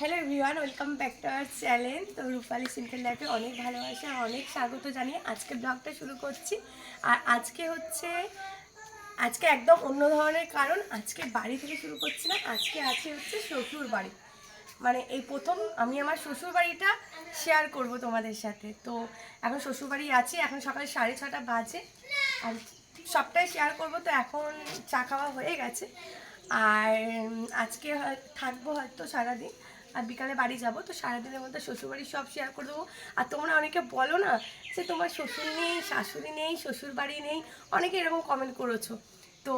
Hello everyone welcome back to our channel তো Rupali simple লাইফে অনেক ভালোবাসা, অনেক স্বাগত জানিয়ে আজকে ব্লগটা শুরু করছি। আর আজকে হচ্ছে, আজকে একদম অন্য ধরনের কারণ, আজকে বাড়ি থেকে শুরু করছি না, আজকে আছে হচ্ছে শ্বশুর বাড়ি। মানে এই প্রথম আমি আমার শ্বশুর বাড়িটা শেয়ার করব তোমাদের সাথে। তো এখন শ্বশুর বাড়ি আছি, এখন সকাল সাড়ে ছটা বাজে, আর সবটাই শেয়ার করব। তো এখন চা খাওয়া হয়ে গেছে, আর আজকে থাকব হয়তো সারাদিন। আর বিকালে বাড়ি যাব তো সারাদিনের মধ্যে শ্বশুরবাড়ির সব শেয়ার করে দেবো আর তোমরা অনেকে বলো না যে তোমার শ্বশুর নেই শাশুড়ি নেই শ্বশুর বাড়ি নেই অনেকে এরকম কমেন্ট করেছ তো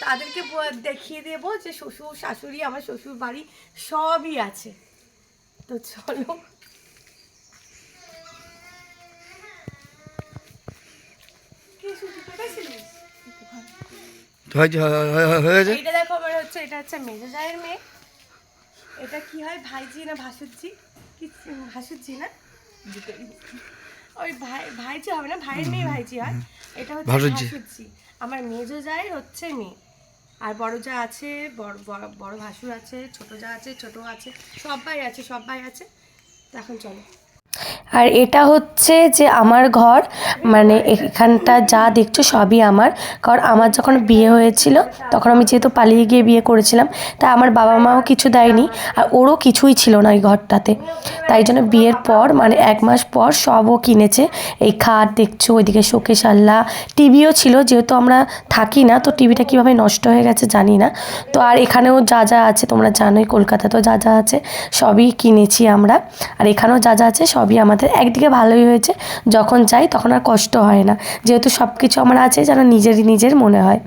তাদেরকে দেখিয়ে দেবো যে শ্বশুর শাশুড়ি আমার শ্বশুর বাড়ি সবই আছে তো চলো হয়ে- হয়ে- হয়ে এইটা দেখো হচ্ছে এটা হচ্ছে মেজো জায়ের মেয়ে এটা কি হয় ভাইজি না ভাসুরজি? কি ভাসুরজি না? ওই ভাই ভাইজি হবে না ভাইয়ের মেয়ে ভাইজি হয়। এটা হচ্ছে ভাসুরজি। ভাসুরজি। আমার মেজো যায় হচ্ছে মেয়ে। আর বড় যা আছে বড় বড়- বড় ভাসুর আছে ছোট যা আছে ছোট আছে সবাই আছে সবাই আছে। তো এখন চলো। আর এটা হচ্ছে যে আমার ঘর মানে এখানটা যা দেখছ সবই আমার। কারণ আমার যখন বিয়ে হয়েছিল, তখন আমি যেহেতু পালিয়ে গিয়ে বিয়ে করেছিলাম, তাই আমার বাবা মাও কিছু দেয়নি, আর ওরও কিছুই ছিল না এই ঘরটাতে। তাই জন্য বিয়ের পর মানে এক মাস পর সবও কিনেছে। এই খাট দেখছ, ওইদিকে শোকেশ আল্লাহ টিভিও ছিল, যেহেতু আমরা থাকি না, তো টিভিটা কীভাবে নষ্ট হয়ে গেছে জানি না। তো আর এখানেও যা যা আছে, তোমরা জানোই, কলকাতাতেও যা যা আছে, সবই কিনেছি আমরা। আর এখানেও যা যা আছে সবই আমাদের একদিকে ভালোই হয়েছে। যখন যাই তখন আর কষ্ট হয় না। যেহেতু সব কিছু আমার আছে যেন নিজেরই নিজের মনে হয়।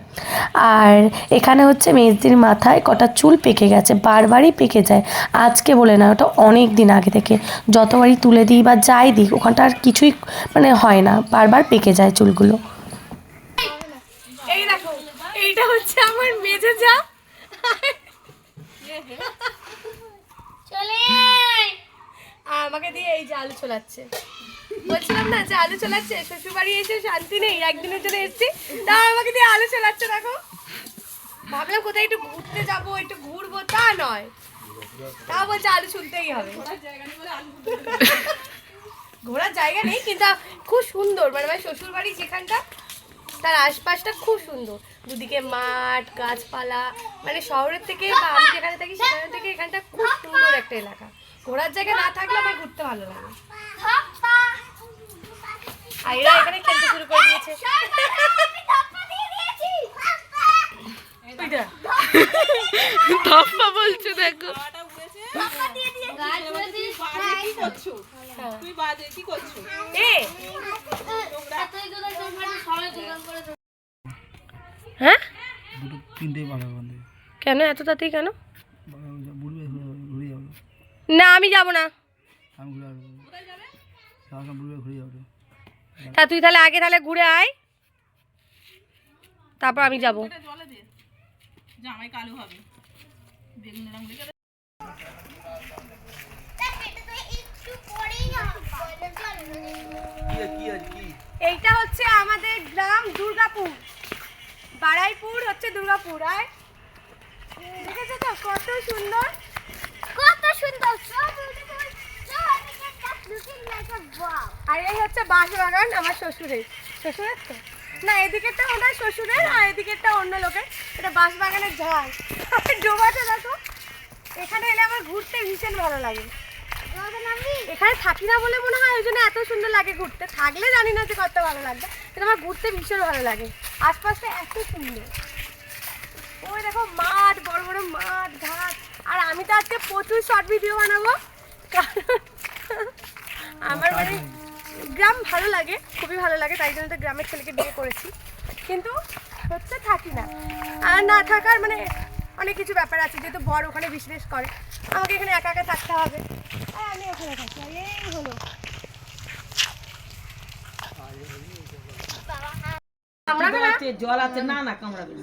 আর এখানে হচ্ছে মেজদির মাথায় কটা চুল পেকে গেছে, বারবারই পেকে যায়। আজকে বলে না, ওটা অনেক দিন আগে থেকে। যতবারই তুলে দিই বা যাই দিই, ওখানটা আর কিছুই মানে হয় না। বারবার পেকে যায় চুলগুলো। এই দেখো, এইটা হচ্ছে আমার মেজো যা চলে আর আমাকে দিয়ে এই যে আলু চলাচ্ছে বলছিলাম না যে আলু চলাচ্ছে শ্বশুর বাড়ি এসে শান্তি নেই, একদিনের জন্য এসেছি। তা আমাকে দিয়ে আলু চলাচ্ছে দেখো। ভাবলাম কোথায় একটু ঘুরতে যাব, একটু ঘুরবো, তা নয়। তা বলছে আলু শুনতেই হবে। ঘোরার জায়গা নেই, কিন্তু খুব সুন্দর। মানে আমার শ্বশুর বাড়ি যেখানটা, তার আশপাশটা খুব সুন্দর। দুদিকে মাঠ, গাছপালা মানে শহরের থেকে বা আমি যেখানে থাকি সেখানে থেকে এখানটা খুব সুন্দর একটা এলাকা। ঘোরার জায়গা না থাকলে আমার ঘুরতে ভালো লাগে আর এরা এখানে খেলতে শুরু করে দিয়েছে। ধপ্পা বলছে দেখো। গাছ বলে দিস তুই বাজে না আমি যাব না। আমি ঘুরে আসব। সারা বুড়বে ঘুরে যাবে। তা তুই তাহলে আগে তাহলে ঘুরে আয়। তারপর আমি যাব। জামাই কালো হবে। এইটা হচ্ছে আমাদের গ্রাম দুর্গাপুর। বাড়াইপুর হচ্ছে দুর্গাপুর। আর দেখেছ তো কত সুন্দর কত সুন্দর সব beautiful, সব এদিকে just looking like a wow. হচ্ছে আমার শ্বশুরের। তো? না, এদিকেরটা ওনার আর এদিকেরটা অন্য লোকের। এটা দেখো। এখানে এলে আমার ঘুরতে ভীষণ ভালো লাগে। এখানে থাকি না বলে মনে হয়, ওই জন্য এত সুন্দর লাগে ঘুরতে। থাকলে জানি না যে কত ভালো লাগবে, কিন্তু আমার ঘুরতে ভীষণ ভালো লাগে। আশপাশটা এত সুন্দর। ওই দেখো মাঠ, বড় বড় মাঠ, ঘাট। আর আমি তো আজকে প্রচুর শর্ট ভিডিও বানাবো। কারণ আমার মানে গ্রাম ভালো লাগে খুবই ভালো লাগে তাই জন্য তো গ্রামের ছেলেকে বিয়ে করেছি। কিন্তু হচ্ছে থাকি না। আর না থাকার মানে অনেক কিছু ব্যাপার আছে যেহেতু বর ওখানে বিজনেস করে। আমাকে এখানে একা একা থাকতে হবে। আর আমি ওখানে থাকি আর এই হলো। জল আছে না না কামড়াবে।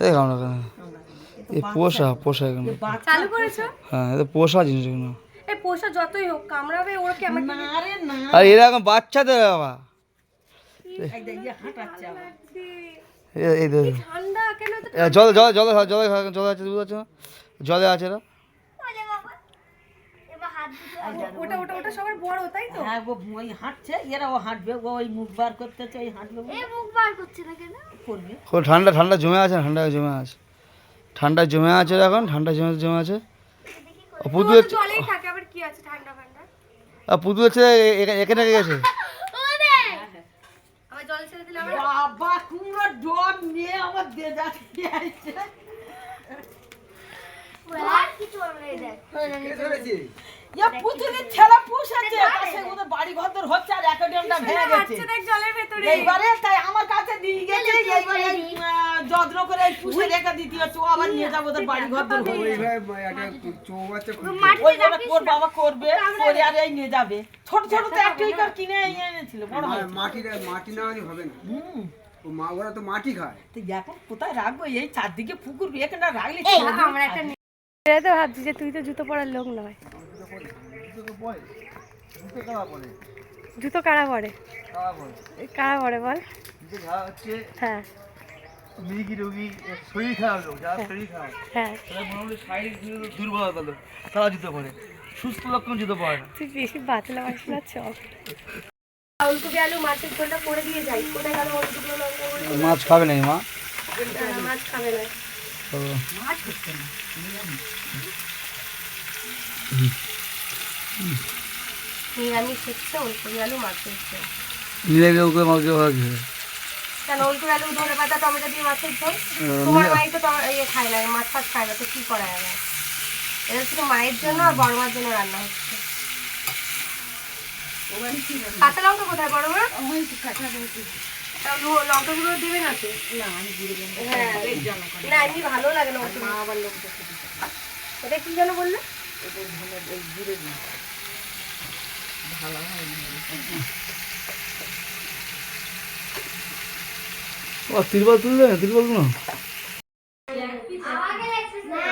এই পোষা পোষা এখানে। চালু করেছ? হ্যাঁ এটা পোষা জিনিস এগুলো এই পোষা যতই হোক কামড়াবে ওরা কি আমাকে না রে না। আর এরকম বাচ্চাদের বাবা। এই দেখ, এই যে হাঁটাচ্ছে আবার। এই- এই দেখো। ঠান্ডা কেন তো এ, জলে জলে জলে জলে জলে আছে? জলে আছে এরা। ওরে বাবা। এবার হাত দুটো ওটা ওটা ওটা সবার বড় তাই তো? হ্যাঁ ও ওই হাঁটছে এরাও হাঁটবে ও ওই মুখ বার করতেছে ওই হাঁটবে। এ মুখ বার করছে না কেন? করবে। ঠান্ডা ঠান্ডা জমে আছে ঠান্ডা জমে আছে। ঠান্ডা জমে আছে এখন ঠান্ডা জমে জমে আছে। ও পুতু ও তো হচ্ছে জলেই থাকে আবার কি আছে ঠান্ডা ঠান্ডা? আর পুতু হচ্ছে এ- এ- এখানে গেছে। বাবা কুমড়ো ডব নিয়ে আমার যাচ্ছে আর কিছু হবে এই দেখ ইয়া পুতুলের ছেলে পুষেছে পাশে ওদের বাড়ি ঘর হচ্ছে আর অ্যাকোয়ারিয়ামটা ভেঙে গেছে। জলের ভেতরে। এইবারে তাই আমার কাছে দিয়ে গেছে এইবারে যত্ন করে পুষে রেখে দিতে হচ্ছে ও আবার নিয়ে যাব ওদের বাড়ি ঘর তোর হবে ওই ওর বাবা করবে করে আর এই নিয়ে যাবে। ছোট ছোট তো একটা ইকার কিনে এনেছিল বড় হয় মাটির মাটি না হলে হবে না। ও মা ওরা তো মাটি খায়। তো এখন কোথায় রাখব? এই চারদিকে পুকুর এখানে রাখলে আমরা একটা তো ভাবছি যে তুই তো জুতো পরার লোক নয়। জুতো কারা পরে? কারা পরে বল? হ্যাঁ। রোগী শরীর খারাপ লোক যারা শরীর খারাপ হ্যাঁ। তারা মোটামুটি শারীরিক দুর্বলতা লোক তারা জুতো পরে সুস্থ লক্ষণ জুতো পরে না তুই বেশি বাতলা মাছ না চক ফুলকপি আলু মাছের ঝোলটা করে দিয়ে যাই কোথায় গেল মাছ খাবে না। মা না, মাছ খাবে না। নিরামিষ হচ্ছে ওলকপি আলু মাছের ঝোল। নিলে ওকে মাছ খাওয়া কেন ওলকপি আলু ধরে পাতা টমেটো দিয়ে মাছের ঝোল? তোমার মাই তো ইয়ে খায় না মাছ ফাছ খায় না তো কি করা যাবে? এটা শুধু মায়ের জন্য আর বড় মার জন্য রান্না হচ্ছে। কাঁচা লঙ্কা কোথায় বড় মা? তা লু- লঙ্কাগুলো দেবে না তো? হ্যাঁ না এমনি ভালো লাগে না ওটা। এটা কি যেন বললে? ও তিরপল তুলবে না তিরপলগুলো আমাকে দেখছিস না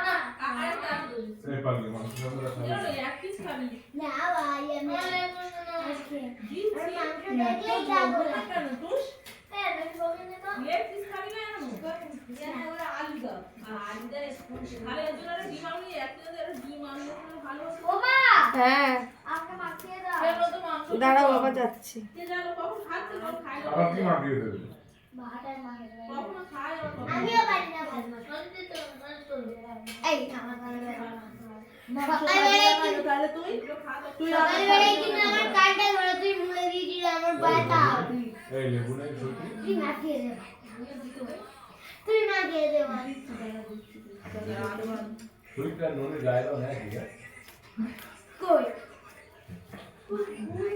না আমি মাংস দেখলেই যাব হ্যাঁ আমি বলি না তো ওমা হ্যাঁ আমাকে মাখিয়ে দাও দাঁড়াও বাবা যাচ্ছি ভাটার মাখিয়ে দাও আমিও পারি না ভাত মাখা। এই আমার কানে সকালবেলায় কিন্তু ধরে তুই দিয়েছিলি আমার ব্যথা তুই মাখিয়ে দে তুই মাখিয়ে দে কই?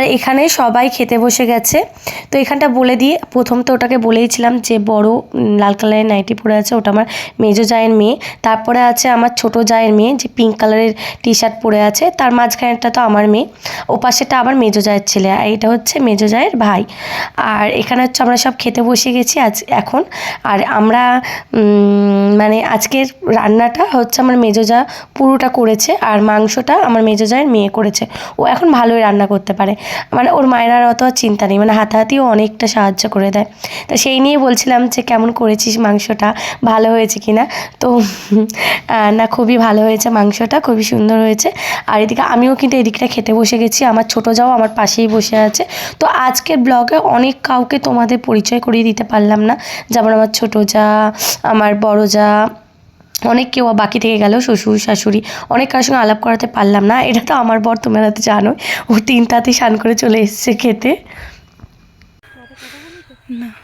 আর এখানে সবাই খেতে বসে গেছে। তো এখানটা বলে দিয়ে প্রথম তো ওটাকে বলেইছিলাম যে বড় লাল কালারের নাইটি পরে আছে, ওটা আমার মেজো জায়ের মেয়ে। তারপরে আছে আমার ছোট জায়ের মেয়ে যে পিঙ্ক কালারের টি শার্ট পরে আছে, তার মাঝখানেরটা তো আমার মেয়ে। ও পাশেটা আবার মেজো জায়ের ছেলে, আর এটা হচ্ছে মেজো জায়ের ভাই। আর এখানে হচ্ছে আমরা সব খেতে বসে গেছি আজ এখন। আর আমরা মানে আজকের রান্নাটা হচ্ছে আমার মেজো যা পুরোটা করেছে, আর মাংসটা আমার মেজো জায়ের মেয়ে করেছে। ও এখন ভালোই রান্না করতে পারে। মানে ওর মায়ের আর অত চিন্তা নেই মানে হাতাহাতিও অনেকটা সাহায্য করে দেয়। তো সেই নিয়ে বলছিলাম যে, কেমন করেছিস মাংসটা? ভালো হয়েছে কি না? তো না, খুবই ভালো হয়েছে মাংসটা, খুবই সুন্দর হয়েছে। আর এদিকে আমিও কিন্তু এদিকটা খেতে বসে গেছি, আমার ছোটো যাও আমার পাশেই বসে আছে। তো আজকের ব্লগে অনেক কাউকে তোমাদের পরিচয় করিয়ে দিতে পারলাম না। যেমন আমার ছোটো যা, আমার বড় যা অনেক কেউ বাকি থেকে গেল শ্বশুর শাশুড়ি অনেক কারোর সঙ্গে আলাপ করাতে পারলাম না। এটা তো আমার বর তোমরা তো জানো ও তিন তাঁতি স্নান করে চলে এসছে খেতে।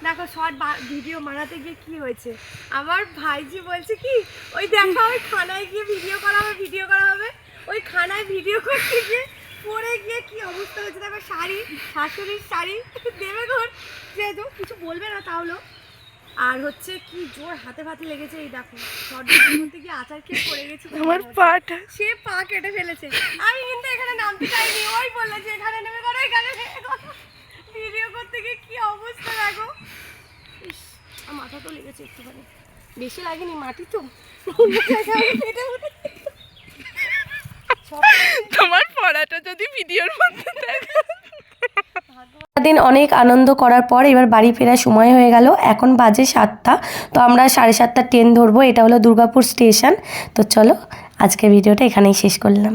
দেখো শর্ট ভিডিও বানাতে গিয়ে কি হয়েছে? আমার ভাইজি বলছে কি ওই দেখা ওই খানায় গিয়ে ভিডিও করা হবে ভিডিও করা হবে। ওই খানায় ভিডিও করতে গিয়ে পরে গিয়ে কি অবস্থা হয়েছে দেখো শাড়ি শাশুড়ির শাড়ি দেবে ঘর যেহেতু কিছু বলবে না তাহলেও আর হচ্ছে কি জোর হাতে ফাতে লেগেছে এই দেখো। শর্ট ভিডিও করতে গিয়ে আচার খেয়ে পড়ে গেছে আমার পাটা। সে পা কেটে ফেলেছে। আমি কিন্তু এখানে নামতে চাইনি ওই বললে যে এখানে নেমে করো এখানে ভিডিও করতে গিয়ে কি অবস্থা দেখো। ইস, মাথা তো লেগেছে একটুখানি। বেশি লাগেনি মাটি তো। তোমার পড়াটা যদি ভিডিওর মধ্যে দেখো। দিন অনেক আনন্দ করার পর এবার বাড়ি ফেরার সময় হয়ে গেল। এখন বাজে সাতটা। তো আমরা সাড়ে সাতটা ট্রেন ধরবো। এটা হলো দুর্গাপুর স্টেশন। তো চলো আজকে ভিডিওটা এখানেই শেষ করলাম।